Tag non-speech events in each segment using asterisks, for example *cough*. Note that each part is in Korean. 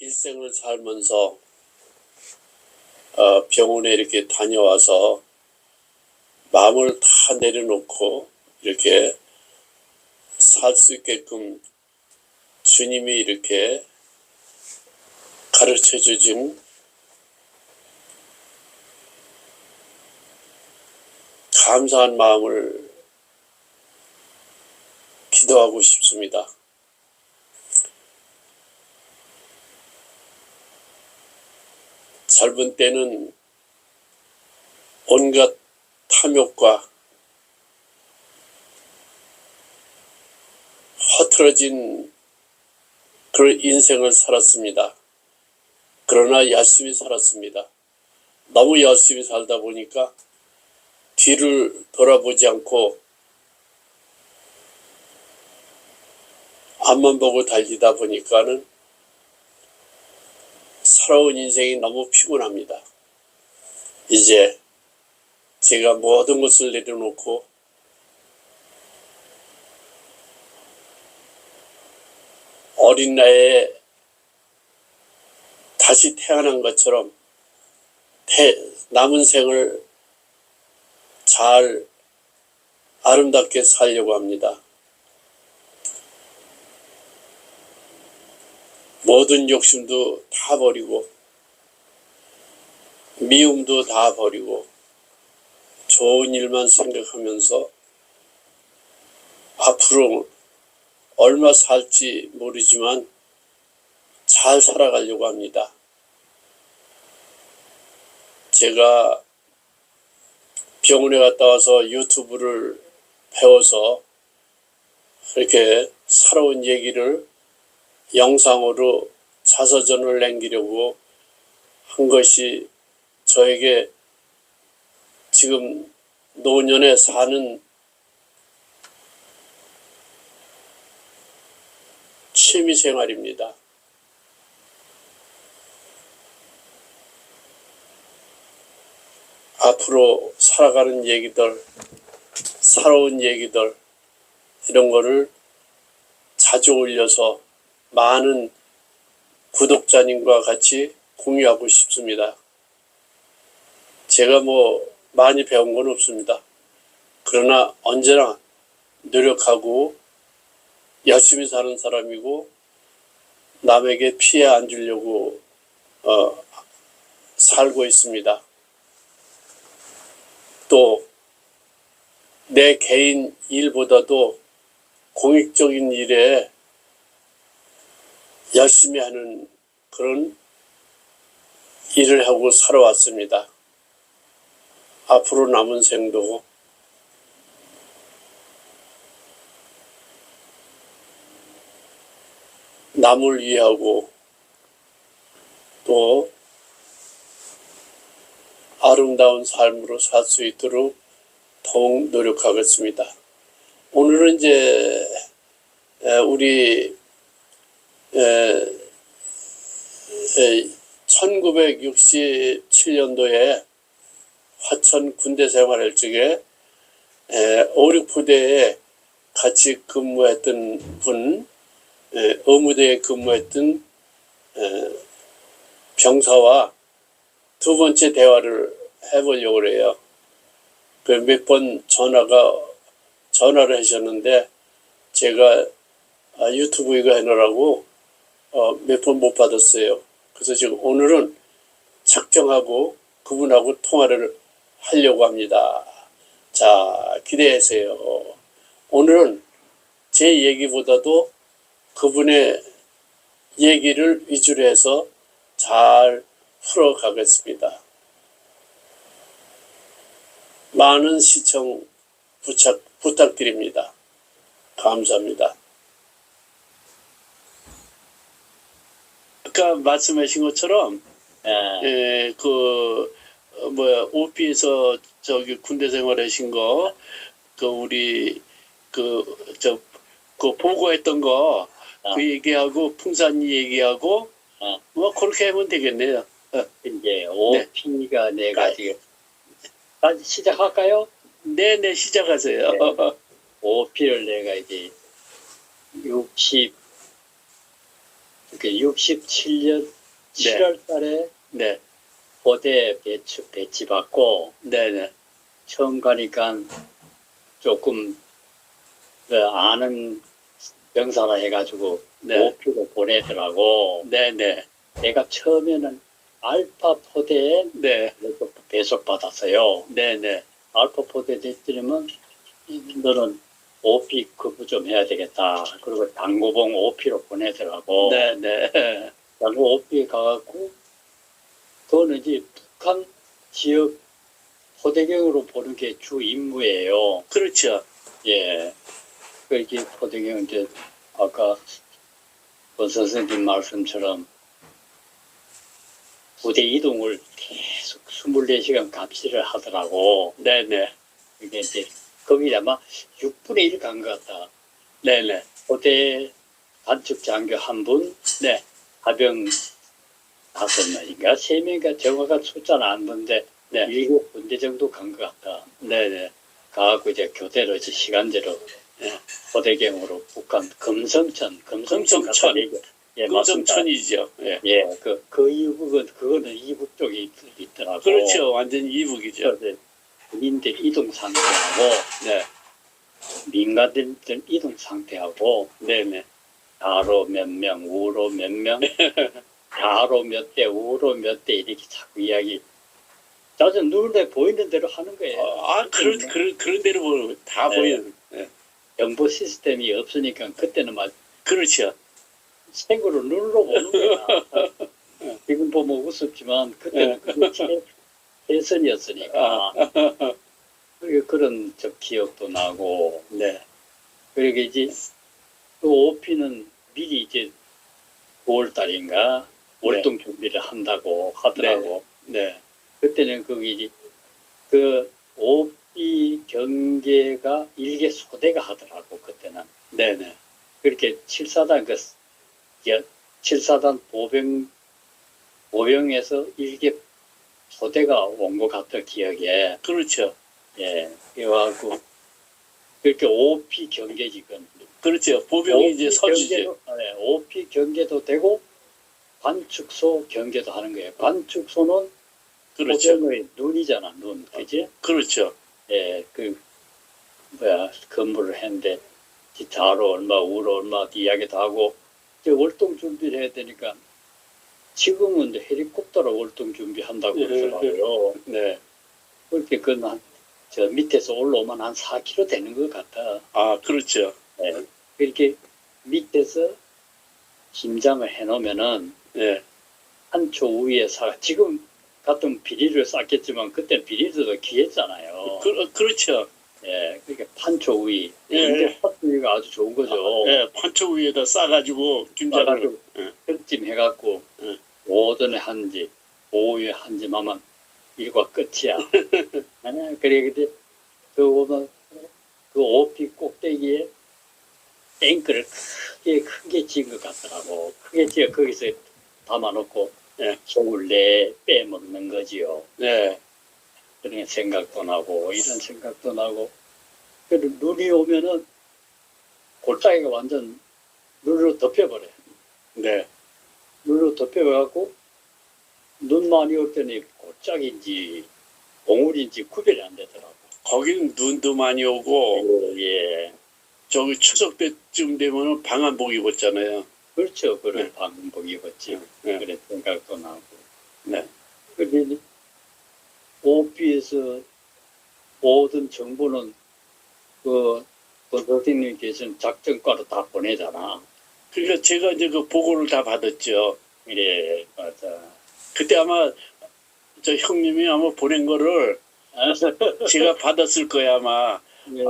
일생을 살면서 어, 병원에 이렇게 다녀와서 마음을 다 내려놓고 이렇게 살 수 있게끔 주님이 이렇게 가르쳐 주신 감사한 마음을 기도하고 싶습니다. 젊은 때는 온갖 탐욕과 허틀어진 그런 인생을 살았습니다. 그러나 열심히 살았습니다. 너무 열심히 살다 보니까 뒤를 돌아보지 않고 앞만 보고 달리다 보니까는 살아온 인생이 너무 피곤합니다. 이제 제가 모든 것을 내려놓고 어린 나이에 다시 태어난 것처럼 태- 남은 생을 잘 아름답게 살려고 합니다. 모든 욕심도 다 버리고 미움도 다 버리고 좋은 일만 생각하면서 앞으로 얼마 살지 모르지만 잘 살아가려고 합니다. 제가 병원에 갔다 와서 유튜브를 배워서 이렇게 살아온 얘기를 영상으로 자서전을 남기려고 한 것이 저에게 지금 노년에 사는 취미 생활입니다. 앞으로 살아가는 얘기들, 살아온 얘기들, 이런 거를 자주 올려서 많은 구독자님과 같이 공유하고 싶습니다. 제가 뭐 많이 배운 건 없습니다. 그러나 언제나 노력하고 열심히 사는 사람이고 남에게 피해 안 주려고 어, 살고 있습니다. 또 내 개인 일보다도 공익적인 일에 열심히 하는 그런 일을 하고 살아왔습니다. 앞으로 남은 생도 남을 위하고 또 아름다운 삶으로 살 수 있도록 더욱 노력하겠습니다. 오늘은 이제 에, 우리 1967년도에 화천 군대 생활할 적에 에, 569대에 같이 근무했던 분, 에, 어무대에 근무했던 에, 병사와 두 번째 대화를 해보려고 그래요. 그 몇 번 전화가 전화를 하셨는데 제가 아, 유튜브 이거 해놓으라고 어, 몇 번 못 받았어요. 그래서 지금 오늘은 작정하고 그분하고 통화를 하려고 합니다. 자, 기대하세요. 오늘은 제 얘기보다도 그분의 얘기를 위주로 해서 잘 풀어가겠습니다. 많은 시청 부탁, 부탁드립니다. 감사합니다. 아까 말씀하신 것처럼 예, 에, 그 어, 뭐야 오피에서 저기 군대 생활하신 거 그 우리 그 저 그 보고했던 거그 어. 얘기하고 풍산 얘기하고 어. 뭐 그렇게 하면 되겠네요. 이제 오피가 내가 지금 아, 시작할까요? 네네 시작하세요. 네. 오피를 내가 이제 60 그 67년 7월 달에 네, 고대 배치, 배치받고 네, 네, 처음 가니까 조금 그 아는 병사라 해가지고 네. 오피로 보내더라고. 네, 네, 내가 처음에는 알파 포대에 네, 배속 받았어요. 네, 네, 알파 포대 됐더니만 너는 오피 급부 좀 해야 되겠다. 그리고 당구봉 오피로 보내더라고. 네, 네, 나도 오피에 가갖고 그거는 이제 북한 지역 포대경으로 보는 게 주 임무예요. 그렇죠. 예. 그 이게 포대경 이제 아까 권 선생님 말씀처럼 부대 이동을 계속 24시간 감시를 하더라고. 네, 네, 이게 이제 거기 아마 6분의 1 간 것 같다. 네, 네, 부대 단축 장교 한 분, 네, 하병 다섯 명인가 세 명인가 정확한 숫자는 안 보는데 네. 일곱 군데 정도 간 것 같다. 네, 네, 가갖고 이제 교대로 이제 시간제로 예. 포대경으로 북한 금성천, 금성천 금성천. 예. 금성천이죠. 예. 예, 그, 그 이북은, 그거는 이북 쪽에 있, 있더라고. 그렇죠. 완전 이북이죠. 그래서 군인들 이동 상태하고, 네, 민간인들 이동 상태하고, 네, 네, 좌로 몇 명, 우로 몇 명, *laughs* 좌로 몇 대, 우로 몇 대, 이렇게 자꾸 이야기. 나중 눈에 보이는 대로 하는 거예요. 아, 그런, 그런, 그런 대로 보면 다 네. 보이는. 예. 정보 시스템이 없으니까 그때는 막 그렇죠. 생으로 눈으로 보는 거야. *laughs* 지금 보면 우습지만 그때는 그게 최- 최선이었으니까. *laughs* 그리고 그런 저 기억도 나고. 네, 그리고 이제 또 오피는 미리 이제 9월 달인가 월동 준비를 한다고 하더라고. 네, 그때는 거기 이제 그 오피 경계가 일개 소대가 하더라고 그때는. 네, 네, 그렇게 7사단 그 여- 7사단 보병 보병에서 일개 소대가 온 것 같던 기억에 그렇죠. 예 그래가지고 그렇게 OP 경계지건 그렇죠. 보병이 이제 서주죠. 네, OP 경계도 되고 관축소 경계도 하는 거예요. 관축소는 그렇죠. 보병의 눈이잖아 눈 그지? 그렇죠. 예, 그, 뭐야, 근무를 했는데, 기타로 얼마, 우로 얼마 이야기도 하고, 이제 월동 준비를 해야 되니까, 지금은 이제 헬리콥터로 월동 준비한다고 예, 그러더라고요. 네. 그렇게 그건 한, 저 밑에서 올라오면 한 4km 되는 것 같아. 아, 그렇죠. 예. 그렇게 밑에서 김장을 해놓으면은, 네, 한초 위에 사, 지금 같은 비닐을 쌌겠지만, 그때 비닐도 귀했잖아요. 그, 그렇죠. 예, 그러니까 판초 위. 예. 근데 판초 위가 아주 좋은 거죠. 네, 판초 위에다 싸가지고 김장을. 싸가지고 예. 해갖고 예. 오전에 한지 오후에 한지 하면 일과 끝이야. 아니야, *laughs* 그래 근데 그 오면 그 오피 꼭대기에 탱크를 크게 크게 지은 것 같더라고. 크게 지어 거기서 담아놓고 예. 속을 내 빼먹는 거지요. 네, 그런 생각도 나고 이런 생각도 나고. 그리고 눈이 오면은 골짜기가 완전 눈으로 덮여버려 네, 눈으로 덮여갖고 눈 많이 올 때는 골짜기인지 봉우리인지 구별이 안 되더라고. 거기는 눈도 많이 오고, 예. 저기 추석 때쯤 되면은 방한복 입었잖아요. 그렇죠. 그런 네. 방복 입었지. 네. 그런 생각도 나고. 네, 그런데 오피에서 모든 정보는 그 선생님께서는 작전과로 다 보내잖아 그러니까 제가 이제 그 보고를 다 받았죠. 그래 맞아 그때 아마 저 형님이 아마 보낸 거를 *laughs* 제가 받았을 거야 아마. 예,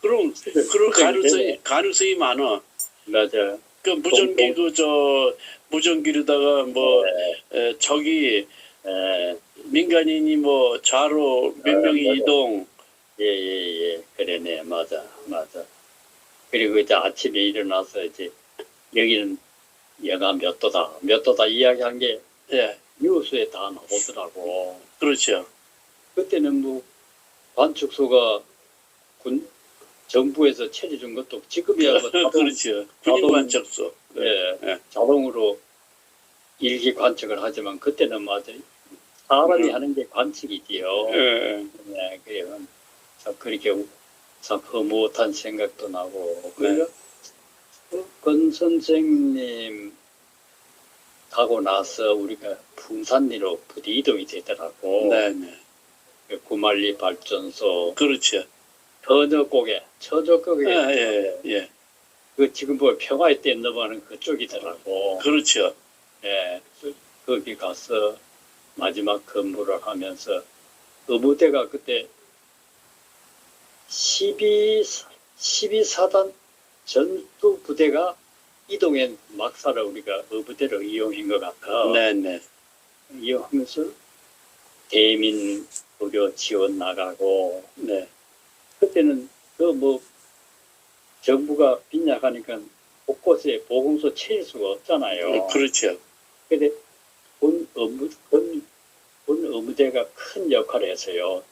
그럼 그럴 그래, 가능성이 네. 가능성이 많아. 맞아. 그 무전기 동- 그저 무전기로다가 뭐 네, 에, 저기 네, 민간인이 뭐 좌로 몇 아, 명이 맞아. 이동. 예, 예, 예. 그러네. 맞아, 맞아. 그리고 이제 아침에 일어나서 이제 여기는 영하 몇 도다, 몇 도다 이야기한 게 예, 뉴스에 다 나오더라고. 그렇죠. 그때는 뭐 관축소가 군 정부에서 체리 준 것도 지금이야 뭐 *laughs* 다들 그렇죠. 군인관측소. 예, 예. 자동으로 일기 관측을 하지만 그때는 맞아 사람이 음. 하는 게 관측이지요. 예. 네. 참 그렇게 참 허무한 생각도 나고 네. 그리고 권 선생님 가고 나서 우리가 풍산리로 부디 이동이 되더라고. 네, 네. 그 구만리 발전소 그렇죠. 저녁곡에 저녁곡에 예, 예, 예. 그 지금 뭐 평화의 때 넘어가는 그쪽이더라고. 그렇죠. 예, 그- 거기 가서 마지막 근무를 하면서 의무대가 그때 12, 12사단 전투 부대가 이동한 막사를 우리가 의무대로 이용한 것 같아. 네, 네. 이용하면서 대민 의료 지원 나가고 네. 그때는 그 뭐 정부가 빈약하니까 곳곳에 보건소 채일 수가 없잖아요. 그렇죠. 근데 본 업무 의무대가 큰 역할을 했어요.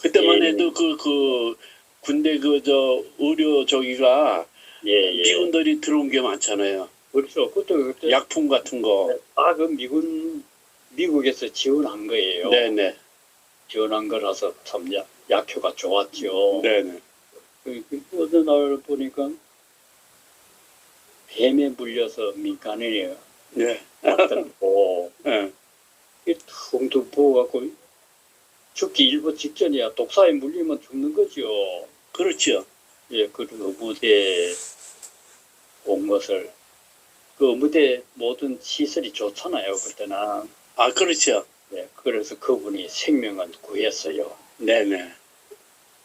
그때만 예. 해도 그, 그, 군대 그, 저, 의료 저기가 예, 예. 미군들이 들어온 게 많잖아요. 그렇죠. 그때 그때 약품 같은 거. 아 그 미군 미국에서 지원한 거예요. 네네. 지원한 거라서 참 약, 약효가 좋았죠. 네네. 그, 그 어느 날 보니까 뱀에 물려서 민간인이 네. 왔더라고. *laughs* 예. 이 퉁퉁 부어갖고 죽기 일부 직전이야. 독사에 물리면 죽는 거죠. 그렇죠. 예, 그 의무대 온 것을 그 의무대 모든 시설이 좋잖아요. 그때는. 아, 그렇죠. 예, 그래서 그분이 생명은 구했어요. 네네.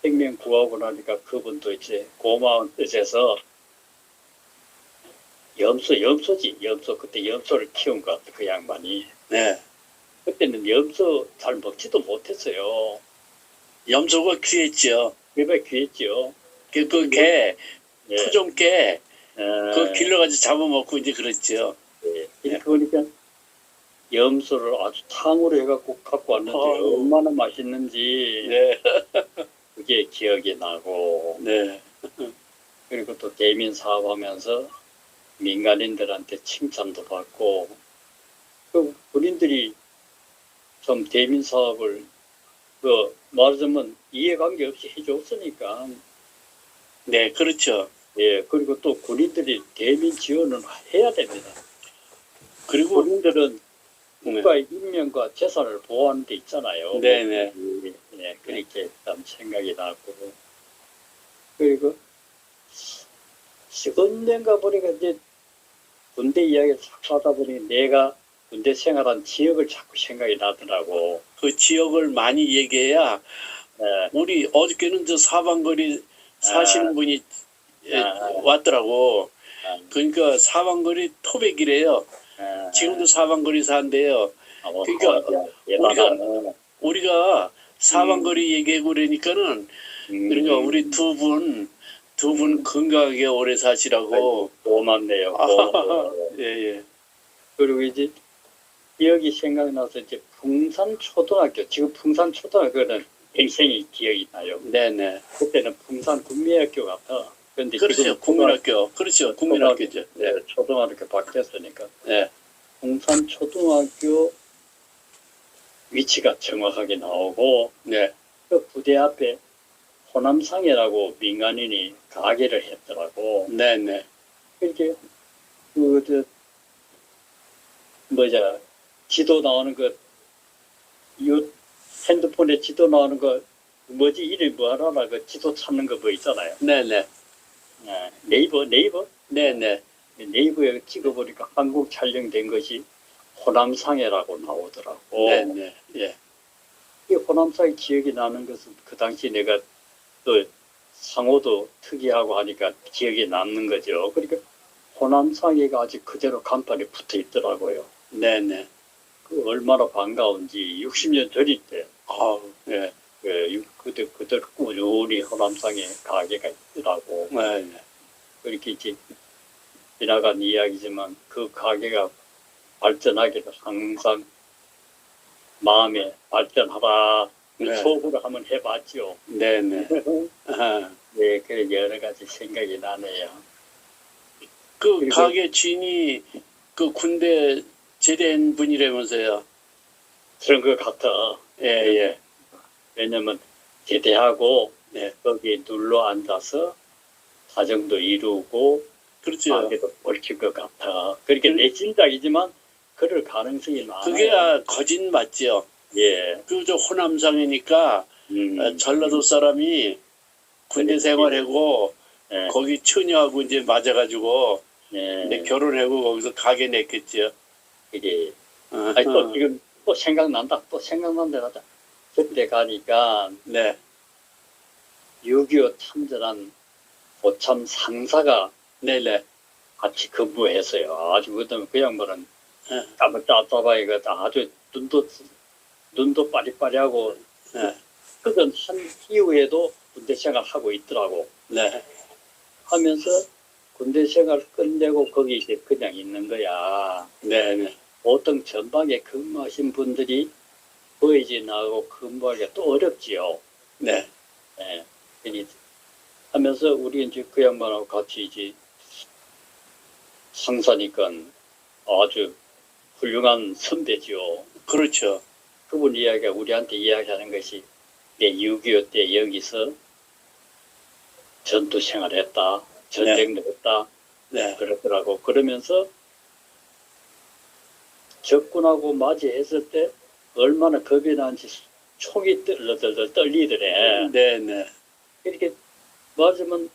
생명 구하고 나니까 그분도 이제 고마운 뜻에서 염소, 염소지, 염소. 그때 염소를 키운 것 같아, 그 양반이. 네. 그때는 염소 잘 먹지도 못했어요. 염소가 귀했죠. 그래 귀했죠. 그, 그 개, 예. 토종 개, 어, 그거 길러가지고 잡아먹고 이제 그랬죠. 예. 이렇게 보니까 염소를 아주 탕으로 해갖고 갖고 왔는데 아유. 얼마나 맛있는지 네. *laughs* 그게 기억이 나고 네. 그리고 또 대민 사업하면서 민간인들한테 칭찬도 받고 그 군인들이 좀 대민 사업을 그 말하자면 이해관계 없이 해줬으니까 네, 그렇죠. 예 그리고 또 군인들이 대민 지원을 해야 됩니다. 그리고, 군인들은 네. 국가의 인명과 재산을 보호하는 데 있잖아요. 네네. 예, 예, 그렇게 참 생각이 나고 그리고 언젠가 보니까 이제 군대 이야기를 하다 보니 내가 군대 생활한 지역을 자꾸 생각이 나더라고. 그 지역을 많이 얘기해야 예, 우리 어저께는 저 사방거리 사시는 아. 분이 예, 아. 왔더라고. 아. 그러니까 사방거리 토백이래요. 예, 지금도 사방거리 산대요. 아, 뭐, 그러니까 어, 대단한, 우리가 사방거리 얘기하고 그러니까는 음, 그러니까 우리 두 분, 두분 건강하게 오래 사시라고. 고맙네요. 아. *laughs* 고마워요. 예, 예. 그리고 이제 기억이 생각나서 이제 풍산 초등학교 지금 풍산 초등학교는 평생이 기억이 나요. 네네. 그때는 풍산 국민학교 같아. 그런데 그렇죠. 국민학교. 그렇죠. 국민학교죠. 네, 네. 초등학교 바뀌었으니까 네. 풍산 초등학교 위치가 정확하게 나오고 네. 그 부대 앞에 호남상이라고 민간인이 가게를 했더라고. 네네. 이렇게 그 저 뭐자 지도 나오는 거요 핸드폰에 지도 나오는 거 뭐지 이름이 뭐하라 그 지도 찾는 거 뭐 있잖아요. 네네. 아, 네이버 네이버 네네. 네이버에 찍어보니까 한국 촬영된 것이 호남상해라고 나오더라고. 네네. 예. 이 호남상이 기억이 나는 것은 그 당시 내가 또 상호도 특이하고 하니까 기억에 남는 거죠. 그러니까 호남상해가 아직 그대로 간판에 붙어 있더라고요. 네네. 그 얼마나 반가운지 60년 전인데 아우, 예. 그 유- 그때 그대로 꾸준히 호남상에 가게가 있더라고. 네 네. 그렇게 이제 지나간 이야기지만 그 가게가 발전하기를 항상 마음에 발전하라 네. 소구를 한번 해봤죠. 네네. 아하. 네, *laughs* 그래 여러 가지 생각이 나네요. 그 가게 주인이 그 군대 제대한 분이라면서요. 그런 것 같아. 예, 예. 왜냐면 제대하고 네. 거기 눌러 앉아서 가정도 이루고 그렇죠. 가게도 얽힐 것 같아. 그렇게 내 짐작이지만 그럴 가능성이 많아요. 그게 아, 거짓 맞죠. 예. 그저 호남상이니까 음. 아, 전라도 사람이 군대. 생활하고 예. 거기 처녀하고 이제 맞아가지고 예. 결혼하고 거기서 가게 냈겠죠. 어, 아니 또 어. 지금 또 생각난다. 또 생각난다 하다. 그때 가니까 네, 6.25 참전한 고참 상사가 네, 네. 같이 근무했어요. 아주 그다음에 그 양반은 예. 까만 따따바이가 아주 눈도 눈도 빠리빠리하고 네, 그건 한 이후에도 군대 생활 하고 있더라고. 네, 하면서 군대 생활 끝내고 거기 이제 그냥 있는 거야. 네, 네. 보통 전방에 근무하신 분들이 보이지 나고 근무하기가 또 어렵지요. 네, 예. 그니 하면서 우리 이제 그 양반하고 같이 이제 상사니까 아주 훌륭한 선배지요. 그렇죠. 그분 이야기가 우리한테 이야기하는 것이 내 6.25 때 여기서 전투 생활했다. 전쟁도 했다. 네, 그러더라고. 그러면서 적군하고 맞이했을 때 얼마나 겁이 난지 총이 떨려들들 떨리더래. 네, 네, 이렇게 맞으면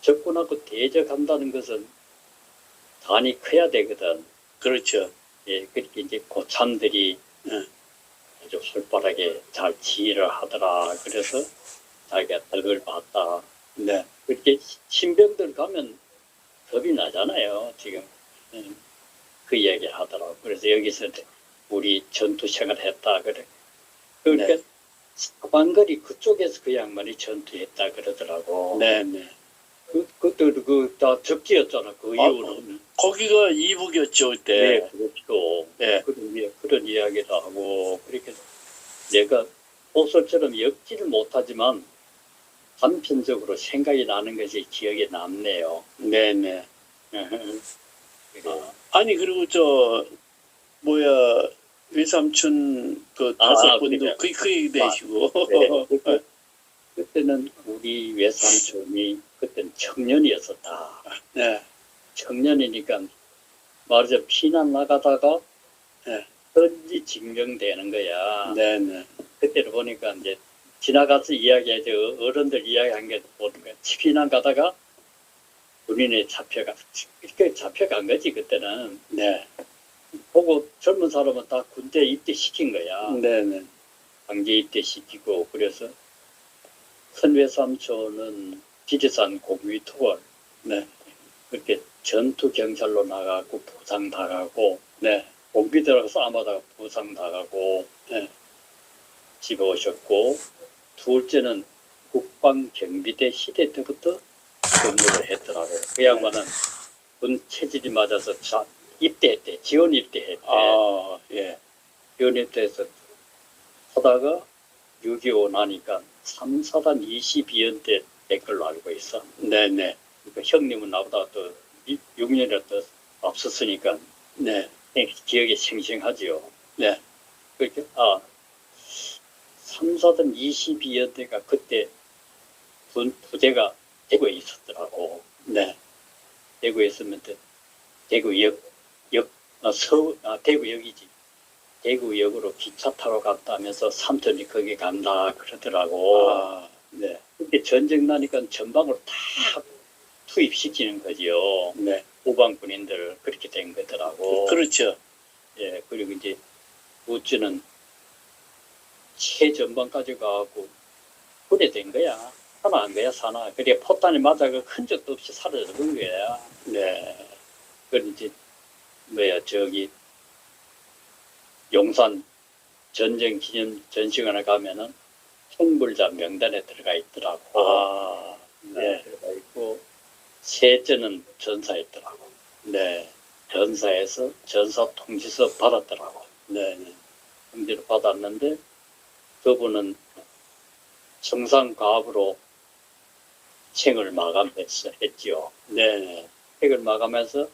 적군하고 대적한다는 것은 단이 커야 되거든. 그렇죠. 예, 그렇게 이제 고참들이 네. 아주 솔바하게 잘 지휘를 하더라. 그래서 자기가 덕을 봤다. 네, 그렇게 신병들 가면 겁이 나잖아요. 지금 음, 그 이야기 하더라고. 그래서 여기서 우리 전투 생활했다 그래. 그러니까 네. 사방거리 그쪽에서 그 양반이 전투했다 그러더라고. 네, 네. 그 그때 그다 적지였잖아. 그 아, 이후로는. 거기가 이북이었죠 네, 그때. 그렇죠. 네, 그런, 그런 이야기도 하고 그렇게 내가 소설처럼 엮지를 못하지만 단편적으로 생각이 나는 것이 기억에 남네요. 네, 네. 그래. 아니 그리고 저 뭐야 외삼촌 그 아, 다섯 분도 그러니까. 그, 그 얘기 되시고. 네, 그때- 그때는 우리 외삼촌이 그때는 청년이었었다. 네, 청년이니까 말하자면 피난 나가다가 네. 현지 징병되는 거야. 네, 네. 그때를 보니까 이제 지나가서 이야기하죠. 어른들 이야기한 게 보는 거야. 피난 가다가 군인에 잡혀가, 이렇게 잡혀간 거지, 그때는. 네, 보고 젊은 사람은 다 군대 입대시킨 거야. 네, 네. 강제 입대시키고, 그래서 선외삼촌은 지리산 공위 투월, 네, 그렇게 전투 경찰로 나가고 부상 당하고, 네, 공비 들어가서 싸움하다가 부상 당하고, 네. 집에 오셨고, 둘째는 국방경비대 시대 때부터 근무를 했더라고요. 그 양반은 군 체질이 맞아서 자, 입대했대. 지원 입대했대. 아, 예, 지원 입대해서 하다가 6.25 나니까 3사단 22연 때 댓글로 알고 있어. 네, 네, 그러니까 형님은 나보다 또 6년이라 더 앞섰으니까 네, 기억이 생생하지요. 네, 그렇게 아 3사단 22연 대가 그때 군 부대가 대구에 있었더라고. 네, 대구에 있으면 또 대구역 역 아, 서 아, 대구역이지. 대구역으로 기차 타러 갔다면서 삼촌이 거기 간다 그러더라고. 아, 네, 근데 전쟁 나니까 전방으로 다 투입시키는 거지요. 네. 후방 군인들 그렇게 된 거더라고. 그렇죠. 예, 그리고 이제 우찌는 최전방까지 가고 군에 된 거야. 사나한 거야, 사나. 그래 포탄이 맞아 그 흔적도 없이 사라져 본 거야. 네, 그 이제 뭐야 저기 용산 전쟁 기념 전시관에 가면은 총불자 명단에 들어가 있더라고. 아, 네, 네, 들어가 있고 셋째는 전사했더라고. 네, 전사에서 전사 통지서 받았더라고. 네, 네. 통지를 받았는데 그분은 청산가압으로 생을 마감했어 했지요. 네, 네. 책을 마감해서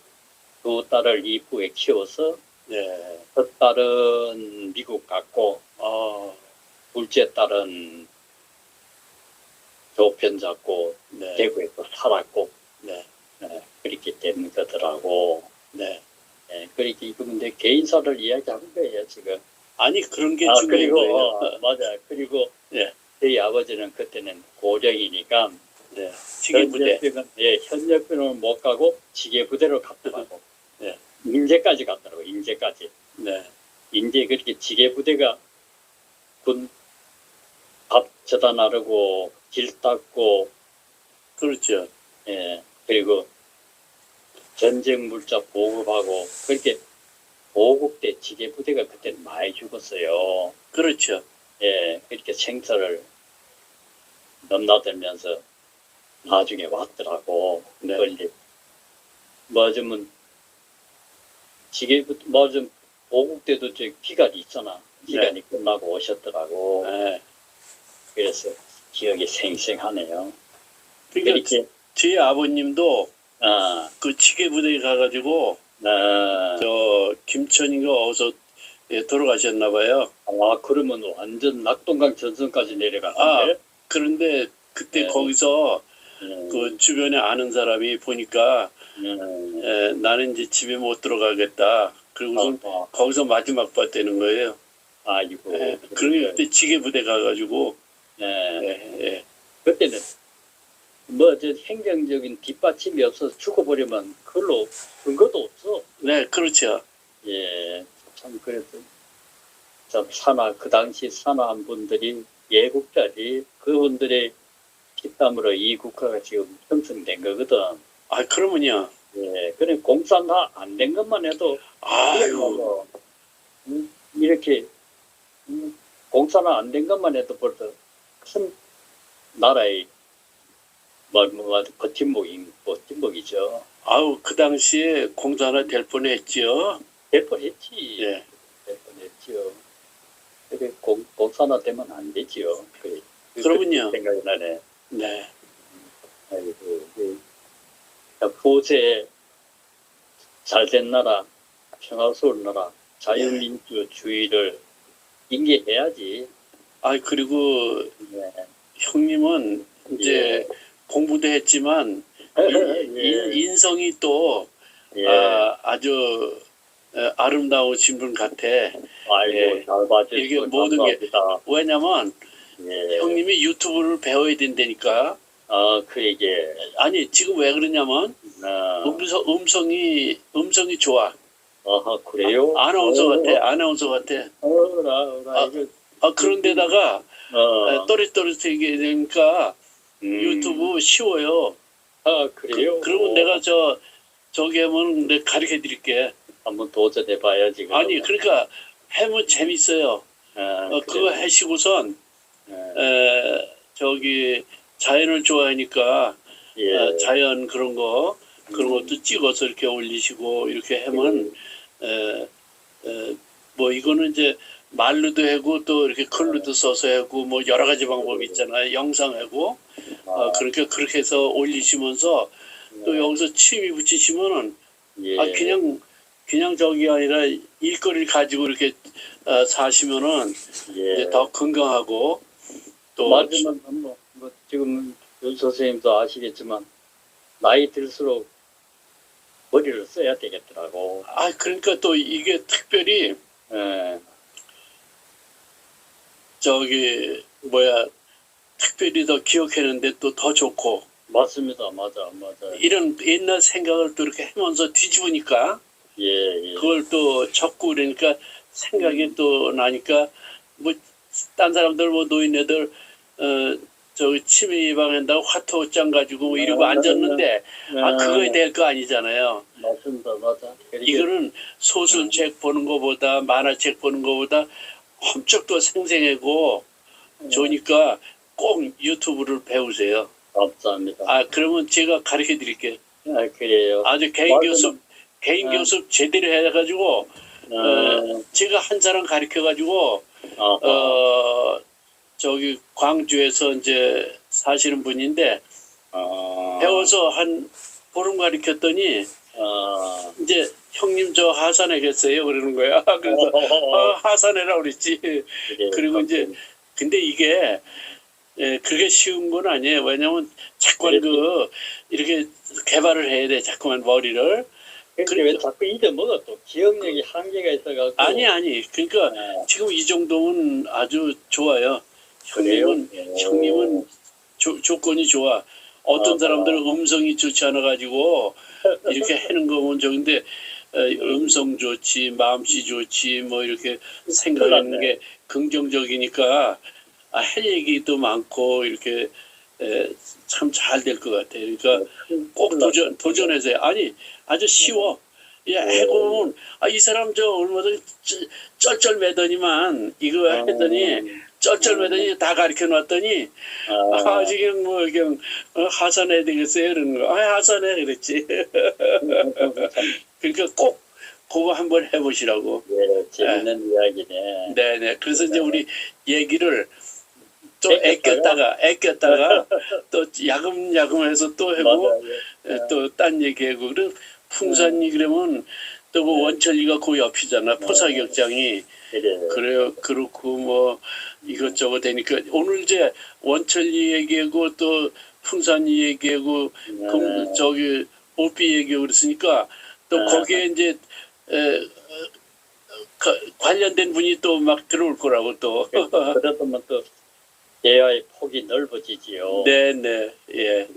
두 딸을 이쁘게 키워서 네. 첫 딸은 미국 갔고 어, 둘째 딸은 조편 잡고 네. 대구에서 살았고 네. 예, 그렇게 된 거더라고. 네. 예, 그렇게 근데 개인사를 이야기하는 거예요 지금. 아니 그런 게 아 중요한 그리고 거예요. 어, 맞아. 그리고 예. *laughs* 저희 아버지는 그때는 고령이니까 네. 지게 부대. 현역병은 예, 현역병은 못 가고 지게 부대로 갔더라고. 네. 인제까지 갔더라고. 인제까지. 네. 인제 그렇게 지게 부대가 군 밥 쳐다 나르고 길 닦고 그렇죠. 예, 그리고 전쟁 물자 보급하고 그렇게 보급 때 지게 부대가 그때 많이 죽었어요. 그렇죠. 예, 그렇게 생사를 넘나들면서 나중에 왔더라고. 네. 그걸 이제 맞으면 지게 맞으면 보급 때도 저 기간이 있잖아. 기간이 끝나고 오셨더라고. 네. 그래서 기억이 생생하네요. 그러니까 이렇게 제 아버님도 아, 그 지게 부대에 가가지고 아, 저 김천인가 어디서 예, 돌아가셨나 봐요. 아 그러면 완전 낙동강 전선까지 내려갔는데. 그런데 그때 네. 거기서 음, 그 주변에 아는 사람이 보니까 음, 에, 나는 이제 집에 못 들어가겠다. 그리고 어, 거기서 마지막 봤다는 거예요. 아이고. 예, 그러니까 그때 지게 부대 가가지고 예, 예, 예. 그때는 뭐 저 행정적인 뒷받침이 없어서 죽어버리면 그걸로 근거도 없어. 네, 그렇죠. 예, 참 그래도 참 산하 그 당시 산하한 분들이 예국자리 그분들의 피땀으로 이 국가가 지금 형성된 거거든. 아, 그러면요. 예, 그래 공사가 안된 것만 해도 아유, 뭐, 음, 이렇게 음, 공사가 안된 것만 해도 벌써 큰 나라의 뭐, 뭐, 뭐 버팀목이 버팀목이죠. 아우 그 당시에 공사 하나 될 뻔했죠. 될 뻔했지. 예, 될 뻔했지요. 그래 공, 공사나 되면 안 되지요. 그래. 그 생각이 나네. 네, 아이고, 그, 보세 잘된 나라, 평화스러운 나라, 자유민주주의를 인계해야지. 아 그리고 네. 형님은 이제 공부도 했지만 인, 예. 인 성이 또 예. 아, 어, 아름다우신 분 같아. 아이고, 예. 잘 봐주시고 이게 모든 게- 감사합니다. 왜냐면 예. 형님이 유튜브를 배워야 된다니까. 아, 그 얘기에. 아니 지금 왜 그러냐면 아, 음성 음성이 음성이 좋아. 아하, 그래요? 아 나운서 어, 같아. 아나운서 같아. 어라, 어라, 아, 아 그런데다가 어, 또렷또렷하게 되니까 음. 유튜브 쉬워요. 아, 그래요? 그, 러면 내가 저 저기 하면 내가 가르쳐 드릴게. 한번 도전해 봐야지. 아니 그러니까 하면 재밌어요. 아, 어, 그거. 하시고선 예. 에, 저기 자연을 좋아하니까 예. 어, 자연 그런 거 그런 것도 찍어서 이렇게 올리시고 이렇게 하면 에, 에, 뭐 이거는 이제 말로도 하고 또 이렇게 글로도 써서 하고 뭐 여러 가지 방법이 있잖아요. 영상 하고 어, 그렇게 그렇게 해서 올리시면서 또 여기서 취미 붙이시면은 예. 아 그냥 그냥 저기 아니라 일거리를 가지고 이렇게 어, 사시면은 예. 이제 더 건강하고 또 맞으면 뭐, 뭐 지금 윤 선생님도 아시겠지만 나이 들수록 머리를 써야 되겠더라고. 아 그러니까 또 이게 특별히 예. 저기 뭐야 특별히 더 기억하는데 또 더 좋고 맞습니다. 맞아, 맞아. 이런 옛날 생각을 또 이렇게 하면서 뒤집으니까 예, 예. 그걸 또 적고 그러니까 생각이 또 나니까 뭐 딴 사람들 뭐 노인네들 어 저기 치매 예방한다고 화토장 가지고 뭐 이러고 아, 앉았는데 아 예. 그거에 될 거 아니잖아요. 맞습니다. 맞아. 그러니까 이거는 소설책 보는 것보다 만화책 보는 것보다 엄청 더 생생하고 좋으니까 꼭 유튜브를 배우세요. 감사합니다. 아 그러면 제가 가르쳐 드릴게요. 아, 그래요. 아주 개인 맞아요. 교습 개인 네. 교습 제대로 해가지고 어, 어, 제가 한 사람 가르쳐 가지고 어, 어 저기 광주에서 이제 사시는 분인데 어, 배워서 한 보름 가리켰더니 아, 이제 형님 저 하산해 겠어요 그러는 거야. *laughs* 그래서 어, 하산해라 그랬지. 그래, 그리고 이제 근데 이게 예, 그게 쉬운 건 아니에요. 왜냐면 자꾸만 그 이렇게 개발을 해야 돼. 자꾸만 머리를. 근데 왜 자꾸 잊어먹어 또 기억력이 한계가 있어가지고 아니 아니. 그러니까 아, 지금 이 정도면 아주 좋아요. 그래요? 형님은 예. 형님은 조, 조건이 좋아. 어떤 아, 사람들은 음성이 좋지 않아 가지고 이렇게 *laughs* 하는 거면 저근데 어, 음성 좋지, 마음씨 좋지, 뭐 이렇게 생각하는 게 긍정적이니까 아, 할 얘기도 많고 이렇게 참 잘 될 것 같아. 요 그러니까 꼭 도전 도전해서 해. 아니 아주 쉬워. 야 해보면 아이 사람 저 얼마든 쩔쩔매더니만 이거 했더니 쩔쩔매더니 다 가르쳐 놨더니 아, 아 지금 뭐 그냥 어, 하산해야 되겠어요 이러는 거. 아 하산해 그랬지. *laughs* 그러니까 꼭 그거 한번 해보시라고. 예, 재밌는 이야기네. 네네. 그래서 이제 우리 얘기를 또 애꼈다가? 애꼈다가 *laughs* 또 야금야금해서 또 하고 맞아요. 또딴 얘기하고 그럼 풍산이 그러면 또 그 원천리가 그 옆이잖아 포사격장이 그래. 그래요 그렇고 뭐 이것저것 되니까 오늘 이제 원천리 얘기하고 또 풍산이 얘기하고 그럼 저기 오삐 얘기하고 그랬으니까 또 네. 거기에 이제 에, 어, 가- 관련된 분이 또 막 들어올 거라고 또 그러면 또 대화의 폭이 넓어지지요. 네네 예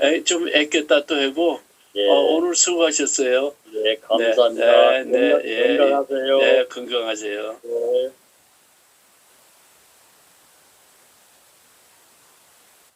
에, 좀 애꼈다 또 하고 예, 어, 오늘 수고하셨어요 예, 감사합니다. 네, 네, 건강- 예, 건강하세요. 네 건강하세요. 네.